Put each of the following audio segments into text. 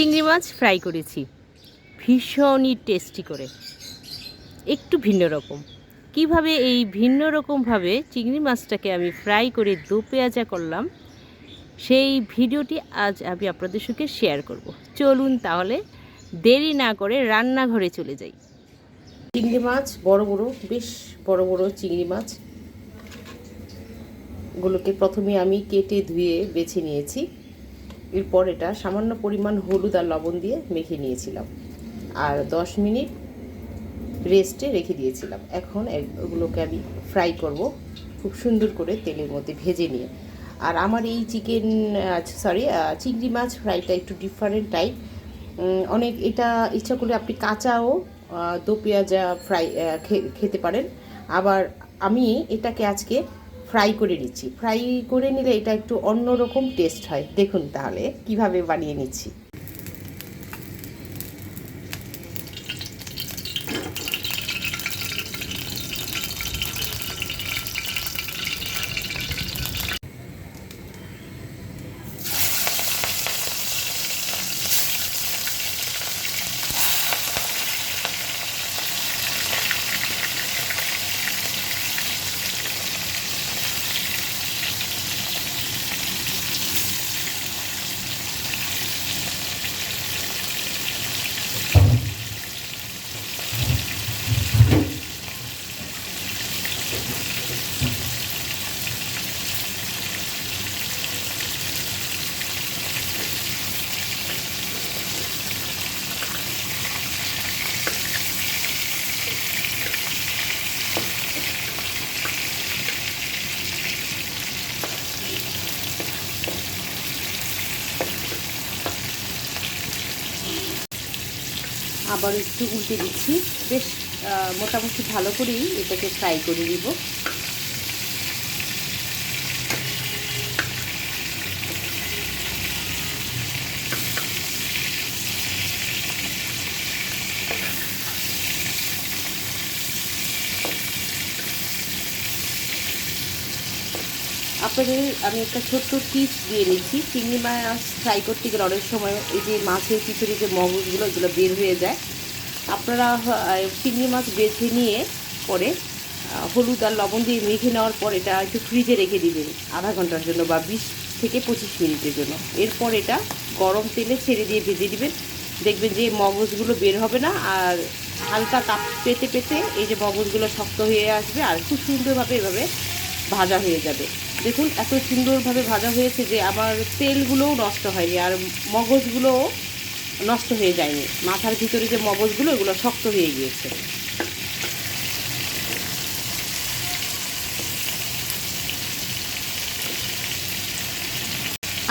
চিংড়ি মাছ ফ্রাই করেছি। ভীষণই টেস্টি করে। একটু ভিন্ন রকম। কীভাবে এই ভিন্ন রকমভাবে চিংড়ি মাছটাকে আমি ফ্রাই করে দু পেঁয়াজা করলাম, সেই ভিডিওটি আজ আমি আপনাদের সঙ্গে শেয়ার করব। চলুন তাহলে দেরি না করে রান্নাঘরে চলে যাই। চিংড়ি মাছ, বড় বড়, বেশ বড় বড় চিংড়ি মাছ। গুলোকে প্রথমে আমি কেটে ধুয়ে বেছে নিয়েছি। এরপর এটা সামান্য পরিমাণ হলুদ আর লবণ দিয়ে মেখে নিয়েছিলাম। আর দশ মিনিট রেস্টে রেখে দিয়েছিলাম। এখন এগুলোকে আমি ফ্রাই করব খুব সুন্দর করে তেলের মধ্যে ভেজে নিয়ে। আর আমার এই চিকেন সরি চিংড়ি মাছ ফ্রাইটা একটু ডিফারেন্ট টাইপ অনেক এটা ইচ্ছা করলে আপনি কাঁচাও দো পেঁয়াজা ফ্রাই খেতে পারেন। আবার আমি এটাকে আজকে ফ্রাই করে নিচ্ছি। ফ্রাই করে নিলে এটা একটু অন্যরকম টেস্ট হয়। দেখুন তাহলে কীভাবে বানিয়ে নিচ্ছি। আবার একটু উল্টে দিচ্ছি। বেশ মোটামুটি ভালো করেই এটাকে ফ্রাই করে দিব আপনাদের আমি একটা ছোট্ট টিপস দিয়ে নিচ্ছি। চিংড়ি মাছ ফ্রাই করতে গেলে অনেক সময় এই যে মাছের পিছনে যে মগজগুলো এগুলো বের হয়ে যায়, আপনারা চিংড়ি মাছ বেছে নিয়ে পরে হলুদ আর লবণ দিয়ে মেখে নেওয়ার পর এটা একটু ফ্রিজে রেখে দিবেন আধা ঘণ্টার জন্য বা বিশ থেকে পঁচিশ মিনিটের জন্য। এরপর এটা গরম তেলে ছেড়ে দিয়ে ভেজে দিবেন। দেখবেন যে মগজগুলো বের হবে না আর হালকা কাপ পেতে পেতে এই যে মগজগুলো শক্ত হয়ে আসবে। আর খুব সুন্দরভাবে এভাবে ভাজা হয়ে যাবে। দেখুন এত সুন্দরভাবে ভাজা হয়েছে যে আমার তেলগুলোও নষ্ট হয়নি আর মগজগুলোও নষ্ট হয়ে যায়নি। মাথার ভিতরে যে মগজগুলো, এগুলো শক্ত হয়ে গিয়েছে।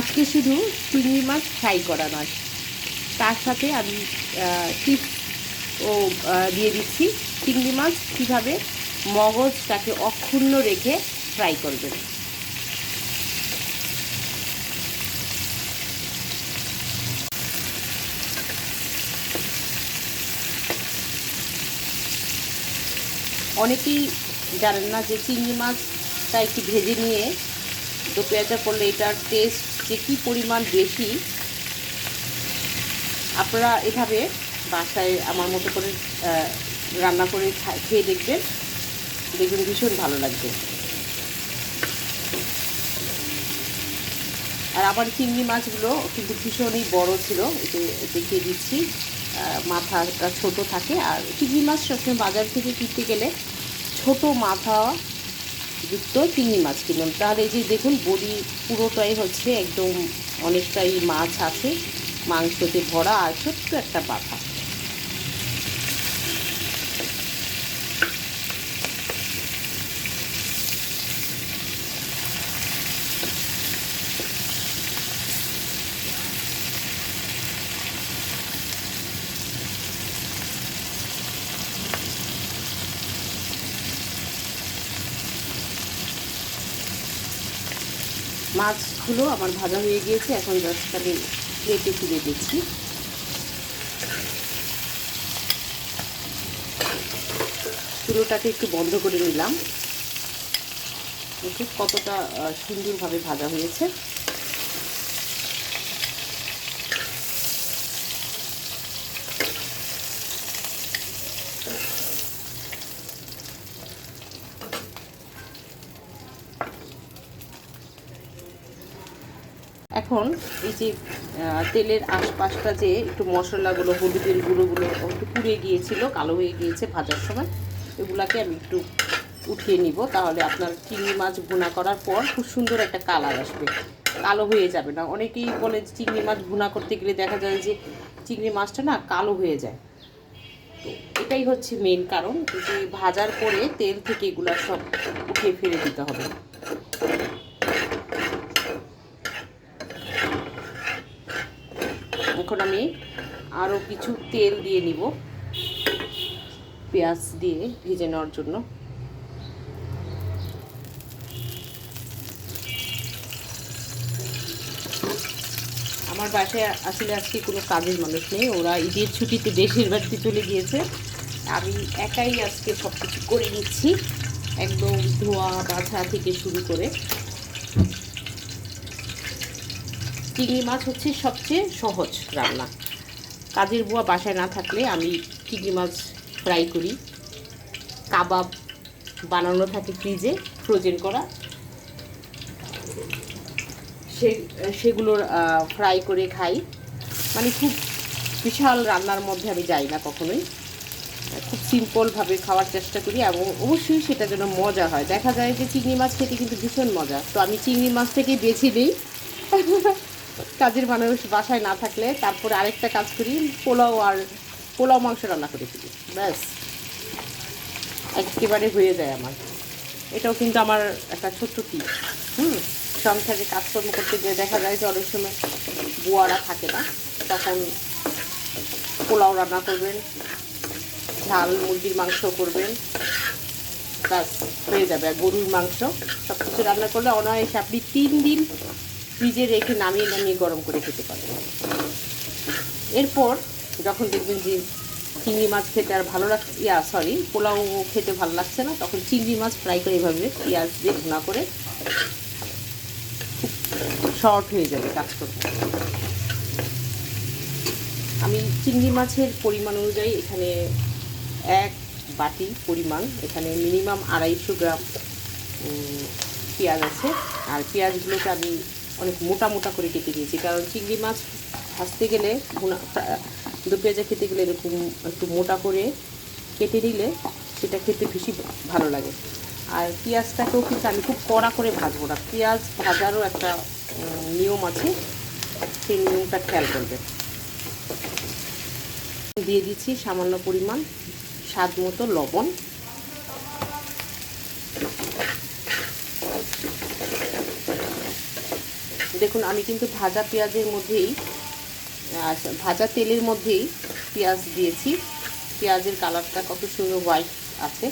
আজকে শুধু চিংড়ি মাছ ফ্রাই করা নয়, তার সাথে আমি টিপস ও দিয়ে দিচ্ছি। চিংড়ি মাছ কীভাবে মগজটাকে অক্ষুণ্ণ রেখে ফ্রাই করবেন। অনেকেই জানেন না যে চিংড়ি মাছটা একটু ভেজে নিয়ে দু পেঁয়াজা করলে এটার টেস্ট যে কী পরিমাণ বেশি, আপনারা এভাবে বাসায় আমার মতো করে রান্না করে খেয়ে দেখবেন। দেখবেন ভীষণ ভালো লাগবে। আর আবার চিংড়ি মাছগুলো কিন্তু ভীষণই বড় ছিল, এতে দেখিয়ে দিচ্ছি। মাথাটা ছোট থাকে। আর চিংড়ি মাছ সবসময় বাজার থেকে কিনতে গেলে ছোট মাথা যুক্ত চিংড়ি মাছ কিনলাম তাহলে এই যে দেখুন, বড়ি পুরোটাই হচ্ছে একদম অনেকটাই মাছ আছে, মাংসতে ভরা আর ছোট্ট একটা পাতা মাছগুলো আমার ভাজা হয়ে গিয়েছে, এখন জাস্ট আমি প্লেটে তুলে দিচ্ছি। চুলোটাকে একটু বন্ধ করে নিলাম। দেখুন কতটা সুন্দরভাবে ভাজা হয়েছে। এখন এই যে তেলের আশপাশটা যে একটু মশলাগুলো, হলুদের গুঁড়োগুলো একটু পুড়ে গিয়েছিল, কালো হয়ে গিয়েছে ভাজার সময়, এগুলাকে আমি একটু উঠিয়ে নিব, তাহলে আপনার চিংড়ি মাছ ভুনা করার পর খুব সুন্দর একটা কালার আসবে। কালো হয়ে যাবে না। অনেকেই বলে চিংড়ি মাছ ভুনা করতে গেলে দেখা যায় যে চিংড়ি মাছটা না কালো হয়ে যায়। তো এটাই হচ্ছে মেন কারণ, যে ভাজার পরে তেল থেকে এগুলো সব উঠিয়ে ফেলে দিতে হবে। এখন আমি আরও কিছু তেল দিয়ে নিব। পেঁয়াজ দিয়ে ভেজে নেওয়ার জন্য। আমার বাসায় আসলে আজকে কোনো কাজের মানুষ নেই, ওরা ঈদের ছুটিতে দেশের বাড়িতে চলে গিয়েছে। আমি একাই আজকে সব কিছু করে নিচ্ছি, একদম ধোয়া বাছা থেকে শুরু করে। চিংড়ি মাছ হচ্ছে সবচেয়ে সহজ রান্না। কাজের বুয়া বাসায় না থাকলে আমি চিংড়ি মাছ ফ্রাই করি। কাবাব বানানো থাকে ফ্রিজে ফ্রোজেন করা। সে, সেগুলোর ফ্রাই করে খাই। মানে খুব বিশাল রান্নার মধ্যে আমি যাই না কখনোই। খুব সিম্পলভাবে খাওয়ার চেষ্টা করি এবং অবশ্যই সেটা যেন মজা হয়। দেখা যায় যে চিংড়ি মাছ খেতে কিন্তু ভীষণ মজা। তো আমি চিংড়ি মাছ থেকে বেছে নিই। কাজের মানুষ বাসায় না থাকলে তারপরে আরেকটা কাজ করি, পোলাও আর পোলাও মাংস রান্না করে ফেলি। ব্যাস। একেবারে হয়ে যায় আমার। এটাও কিন্তু আমার একটা ছোট্ট কি হুম? সংসারে কাজকর্ম করতে গিয়ে দেখা যায় যে অনেক সময় বুয়ারা থাকে না, তখন পোলাও রান্না করবেন, ঝাল, মুরগির মাংস করবেন, ব্যাস, হয়ে যাবে। আর গরুর মাংস সব কিছু রান্না করলে অনায়াসে আপনি তিন দিন ফ্রিজে রেখে নামিয়ে নামিয়ে গরম করে খেতে পারবেন এরপর যখন দেখবেন যে চিংড়ি মাছ খেতে আর ভালো লাগ ইয়া সরি পোলাও খেতে ভালো লাগছে না, তখন চিংড়ি মাছ ফ্রাই করে এভাবে পেঁয়াজ দিয়ে ভুনা করে শর্ট হয়ে যাবে কাজ করতে। আমি চিংড়ি মাছের পরিমাণ অনুযায়ী এখানে এক বাটি পরিমাণ, এখানে মিনিমাম আড়াইশো গ্রাম পেঁয়াজ আছে। আর পেঁয়াজগুলোকে আমি অনেক মোটা মোটা করে কেটে দিয়েছি। কারণ চিংড়ি মাছ ভাজতে গেলে দু পেঁয়াজা খেতে গেলে এরকম একটু মোটা করে কেটে দিলে সেটা খেতে বেশি ভালো লাগে। আর পেঁয়াজটাকেও কিন্তু আমি খুব কড়া করে ভাজবো না। পেঁয়াজ ভাজারও একটা নিয়ম আছে, সেই নিয়মটা খেয়াল করবে। দিয়ে দিচ্ছি সামান্য পরিমাণ স্বাদ মতো লবণ। দেখুন, আমি কিন্তু ভাজা পেঁয়াজের মধ্যেই ভাজা তেলের মধ্যেই পেঁয়াজ দিয়েছি। পেঁয়াজের কালারটা কত সুন্দর হোয়াইট আছে।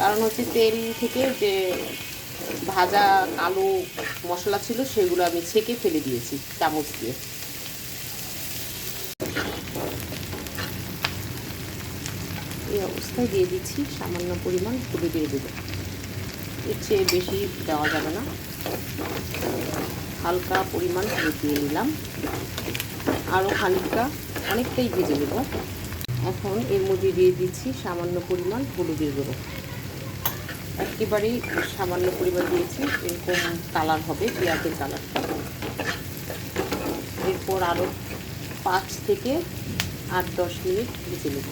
কারণ হচ্ছে তেল থেকে যে ভাজা কালো মশলা ছিল, সেগুলো আমি ছেঁকে ফেলে দিয়েছি চামচ দিয়ে। এই অবস্থায় দিয়ে দিচ্ছি, সামান্য পরিমাণ হলুদের গুঁড়ো। এর চেয়ে বেশি দেওয়া যাবে না। হালকা পরিমাণ হলুদ দিয়ে নিলাম। আরও খানিকটা অনেকটাই ভেজে নেব। এখন এর মধ্যে দিয়ে দিচ্ছি সামান্য পরিমাণ হলুদের গুঁড়ো। একেবারেই সামান্য পরিমাণ দিয়েছি, এরকম কালার হবে, পেঁয়াজের কালারটা এরপর আরও পাঁচ থেকে আট, দশ মিনিট ভেজে নেব।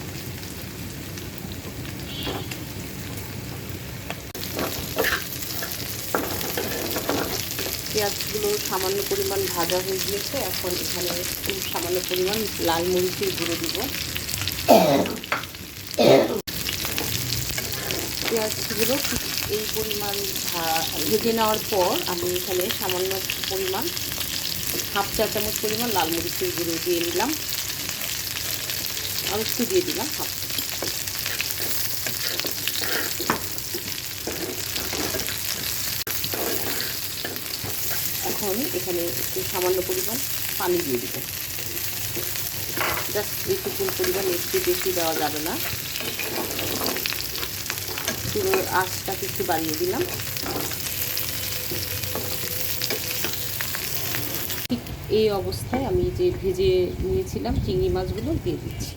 পেঁয়াজগুলো সামান্য পরিমাণ ভাজা হয়ে গিয়েছে, এখন এখানে একটু সামান্য পরিমাণ লাল মরিচের গুঁড়ো দিব। পেঁয়াজগুলো এই পরিমাণ ভেজে নেওয়ার পর আমি এখানে সামান্য পরিমাণ, হাফ চা চামচ পরিমাণ লাল মরিচের গুঁড়ো দিয়ে নিলাম আর একটু দিয়ে দিলাম, হাফ এখন এখানে একটু সামান্য পরিমাণ পানি দিয়ে দেবো জাস্ট এইটুকুন পরিমাণ একটু বেশি দেওয়া যাবে না। পুরো আঁচটাকে একটু বাড়িয়ে দিলাম। ঠিক এই অবস্থায় আমি যে ভেজে নিয়েছিলাম চিংড়ি মাছগুলো দিয়ে দিচ্ছি।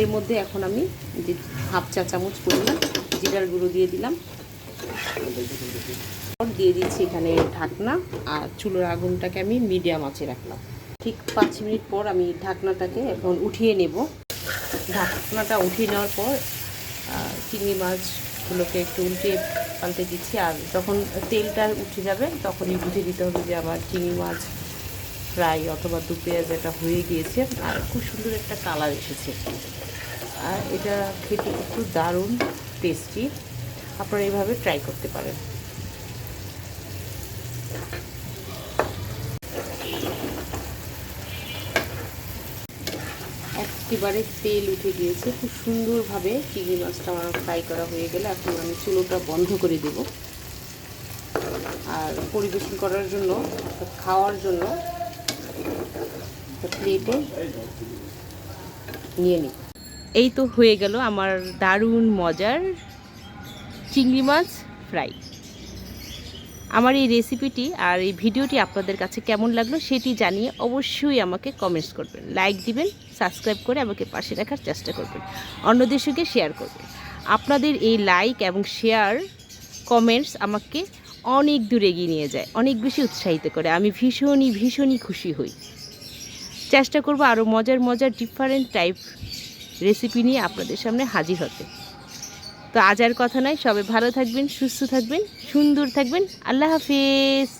এর মধ্যে এখন আমি যে হাফ চা চামচ পরিমাণ জিরার গুঁড়ো দিয়ে দিলাম। দিয়ে দিচ্ছি এখানে ঢাকনা আর চুলোর আগুনটাকে আমি মিডিয়াম আঁচে রাখলাম। ঠিক পাঁচ মিনিট পর আমি ঢাকনাটাকে এখন উঠিয়ে নেব। ঢাকনাটা উঠিয়ে নেওয়ার পর চিংড়ি মাছগুলোকে একটু উল্টে পাল্টে দিচ্ছি। আর যখন তেলটা উঠে যাবে, তখনই বুঝে দিতে হবে যে আমার চিংড়ি মাছ ফ্রাই অথবা দু পেঁয়াজ এটা হয়ে গিয়েছে, আর খুব সুন্দর একটা কালার এসেছে। আর এটা খেতে একটু দারুণ টেস্টি আপনারা এইভাবে ট্রাই করতে পারেন। একেবারে তেল উঠে গিয়েছে। খুব সুন্দরভাবে চিংড়ি মাছটা আমার ফ্রাই করা হয়ে গেলে এখন আমি চুলোটা বন্ধ করে দেব। আর পরিবেশন করার জন্য খাওয়ার জন্য প্লেটে নিয়ে নিই এই তো হয়ে গেল আমার দারুণ মজার চিংড়ি মাছ ফ্রাই। আমার এই রেসিপিটি আর এই ভিডিওটি আপনাদের কাছে কেমন লাগল সেটি জানিয়ে অবশ্যই আমাকে কমেন্টস করবেন। লাইক দিবেন সাবস্ক্রাইব করে আমাকে পাশে রাখার চেষ্টা করবেন। অন্যদের সঙ্গে শেয়ার করবেন। আপনাদের এই লাইক এবং শেয়ার কমেন্টস আমাকে অনেক দূর এগিয়ে নিয়ে যায়, অনেক বেশি উৎসাহিত করে। আমি ভীষণই ভীষণই খুশি হই। চেষ্টা করব আরও মজার মজার ডিফারেন্ট টাইপ রেসিপি নিয়ে আপনাদের সামনে হাজির হতে। তো আজ আর কথা নয় সবাই ভালো থাকবেন, সুস্থ থাকবেন, সুন্দর থাকবেন। আল্লাহ হাফিজ।